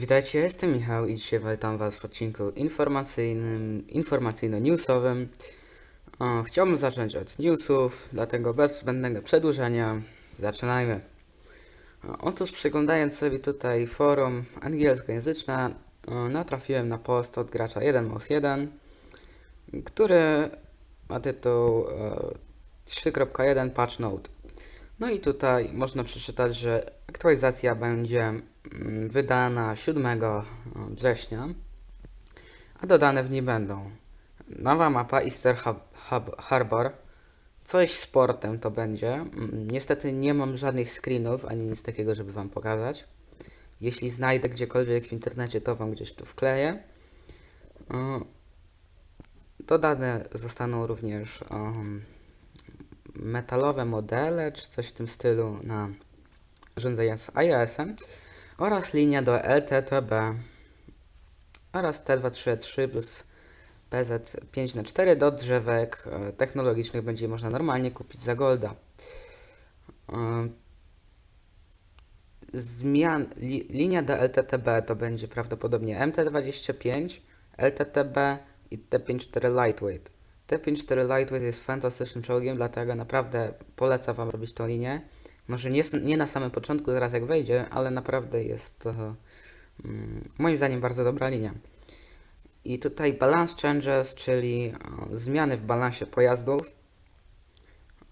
Witajcie, jestem Michał i dzisiaj witam Was w odcinku informacyjnym, informacyjno-newsowym. Chciałbym zacząć od newsów, dlatego bez zbędnego przedłużania zaczynajmy. O, Otóż przeglądając sobie tutaj forum angielskojęzyczne, o, natrafiłem na post od gracza 1 mouse 1, który ma tytuł e, 3.1 Patch Note. No i tutaj można przeczytać, że aktualizacja będzie mm, wydana 7 września, a dodane w niej będą nowa mapa Easter Harbor, coś z portem to będzie. Mm, Niestety nie mam żadnych screenów ani nic takiego, żeby Wam pokazać. Jeśli znajdę gdziekolwiek w internecie, to Wam gdzieś tu wkleję. O, Dodane zostaną również um, metalowe modele, czy coś w tym stylu na urządzenia z iOS-em oraz linia do LTTB oraz T233 plus PZ5 do drzewek e, technologicznych będzie można normalnie kupić za golda. E, Zmian, li, linia do LTTB to będzie prawdopodobnie MT25, LTTB i T54 Lightweight. T54 Lightweight jest fantastycznym czołgiem, dlatego naprawdę polecam Wam robić tą linię. Może nie, nie na samym początku, zaraz jak wejdzie, ale naprawdę jest to mm, moim zdaniem bardzo dobra linia. I tutaj balance changes, czyli o, zmiany w balansie pojazdów.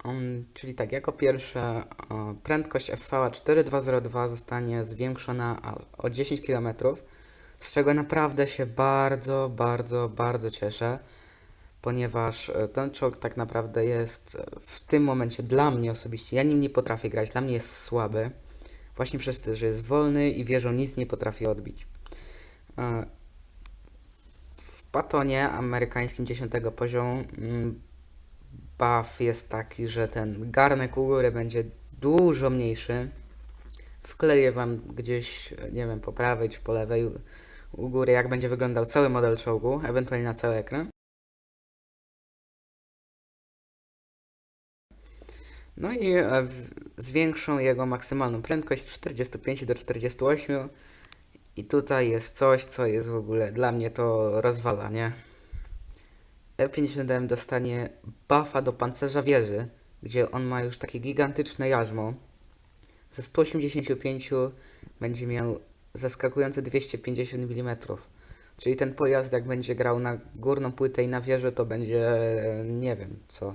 Um, czyli tak, jako pierwsze o, prędkość FV 4202 zostanie zwiększona o 10 km, z czego naprawdę się bardzo, bardzo, bardzo cieszę ponieważ e, ten czołg tak naprawdę jest e, w tym momencie dla mnie osobiście, ja nim nie potrafię grać, dla mnie jest słaby, właśnie przez to, że jest wolny i wieżą nic nie potrafi odbić. E, W Patonie amerykańskim 10 poziomu mm, buff jest taki, że ten garnek u góry będzie dużo mniejszy. Wkleję wam gdzieś, nie wiem, po prawej czy po lewej u góry, jak będzie wyglądał cały model czołgu, ewentualnie na cały ekran. No i e, zwiększą jego maksymalną prędkość z 45 do 48. I tutaj jest coś, co jest w ogóle dla mnie to rozwala, nie? E57 dostanie buffa do pancerza wieży, gdzie on ma już takie gigantyczne jarzmo. Ze 185 będzie miał zaskakujące 250 mm. Czyli ten pojazd, jak będzie grał na górną płytę i na wieżę, to będzie nie wiem co.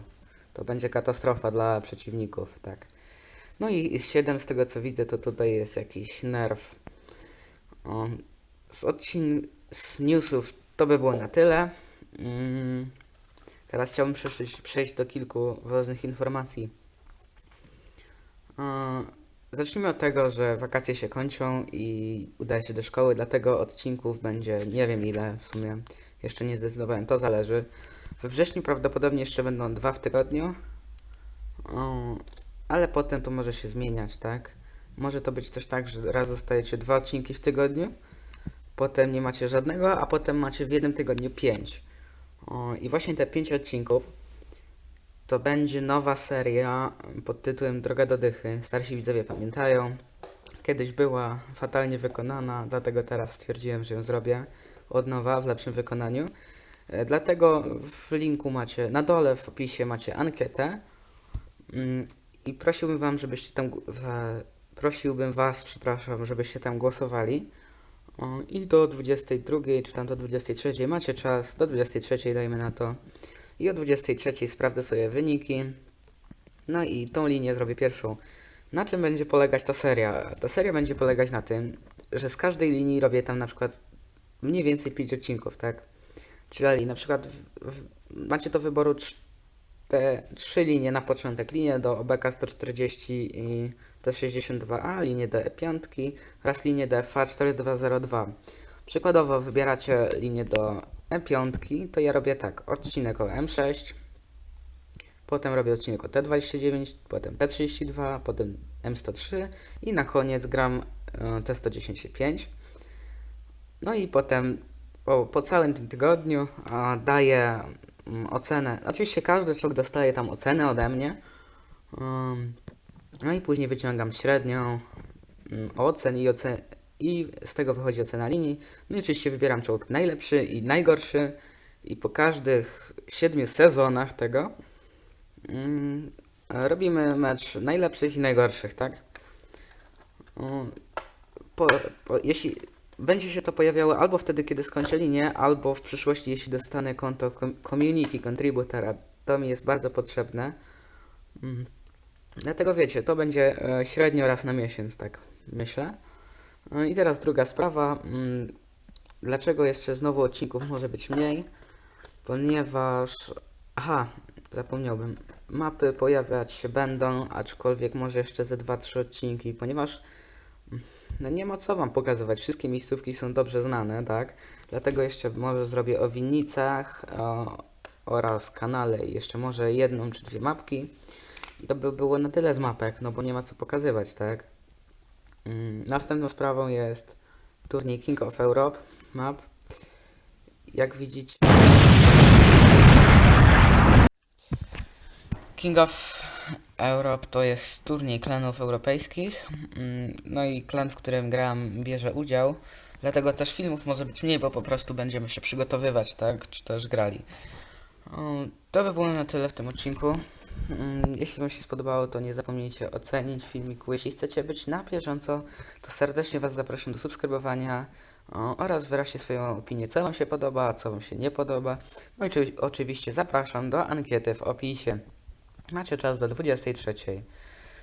To będzie katastrofa dla przeciwników, tak. No i 7 z tego co widzę, to tutaj jest jakiś nerw. O, z odcin z newsów to by było na tyle. Mm, teraz chciałbym przejść, przejść do kilku ważnych informacji. Zacznijmy od tego, że wakacje się kończą i udaję się do szkoły, dlatego odcinków będzie nie wiem ile w sumie. Jeszcze nie zdecydowałem, to zależy. We wrześniu prawdopodobnie jeszcze będą dwa w tygodniu. O, ale potem to może się zmieniać, tak? Może to być też tak, że raz dostajecie dwa odcinki w tygodniu, potem nie macie żadnego, a potem macie w jednym tygodniu pięć. O, I właśnie te pięć odcinków to będzie nowa seria pod tytułem Droga do Dychy. Starsi widzowie pamiętają. Kiedyś była fatalnie wykonana, dlatego teraz stwierdziłem, że ją zrobię od nowa w lepszym wykonaniu. E, Dlatego w linku macie, na dole w opisie macie ankietę Mm, i prosiłbym wam, żebyście tam, prosiłbym was, przepraszam, żebyście tam głosowali. I do 22 czy tam do 23 macie czas, do 23 dajmy na to. I o 23 sprawdzę sobie wyniki. No i tą linię zrobię pierwszą. Na czym będzie polegać ta seria? Ta seria będzie polegać na tym, że z każdej linii robię tam na przykład mniej więcej 5 odcinków, tak? Czyli na przykład w, w, macie do wyboru te trzy linie na początek. Linię do OBK 140 i T62A, linię do E5 oraz linię do FA 4202. Przykładowo wybieracie linię do E5, to ja robię tak, odcinek o M6, potem robię odcinek o T29, potem T32, potem M103 i na koniec gram e, T110.5. No i potem po, po całym tym tygodniu daję mm, ocenę. Oczywiście każdy człowiek dostaje tam ocenę ode mnie. Um, no i później wyciągam średnią mm, ocen i ocen i z tego wychodzi ocena linii. No i oczywiście wybieram czołg najlepszy i najgorszy i po każdych siedmiu sezonach tego mm, robimy mecz najlepszych i najgorszych, tak? Po, po, jeśli będzie się to pojawiało albo wtedy, kiedy skończę linię, albo w przyszłości, jeśli dostanę konto community contributora. To mi jest bardzo potrzebne. Mm. Dlatego wiecie, to będzie e, średnio raz na miesiąc, tak myślę. No I teraz druga sprawa. Mm, dlaczego jeszcze znowu odcinków może być mniej? Ponieważ. Aha, zapomniałbym. Mapy pojawiać się będą, aczkolwiek może jeszcze ze 2-3 odcinki, ponieważ no nie ma co wam pokazywać. Wszystkie miejscówki są dobrze znane, tak? Dlatego jeszcze może zrobię o winnicach o, oraz kanale i jeszcze może jedną czy dwie mapki. I to by było na tyle z mapek, no bo nie ma co pokazywać, tak? Mm, Następną sprawą jest turniej King of Europe map. Jak widzicie. King of Europe to jest turniej klanów europejskich. Mm, No i klan, w którym gram, bierze udział. Dlatego też filmów może być mniej, bo po prostu będziemy się przygotowywać, tak? Czy też grali. To by było na tyle w tym odcinku. Mm, Jeśli Wam się spodobało, to nie zapomnijcie ocenić filmiku. Jeśli chcecie być na bieżąco, to serdecznie Was zapraszam do subskrybowania oraz wyraźcie swoją opinię, co Wam się podoba, co Wam się nie podoba. No i czy, oczywiście zapraszam do ankiety w opisie. Macie czas do 23.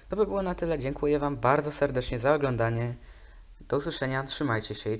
To by było na tyle. Dziękuję Wam bardzo serdecznie za oglądanie. Do usłyszenia, trzymajcie się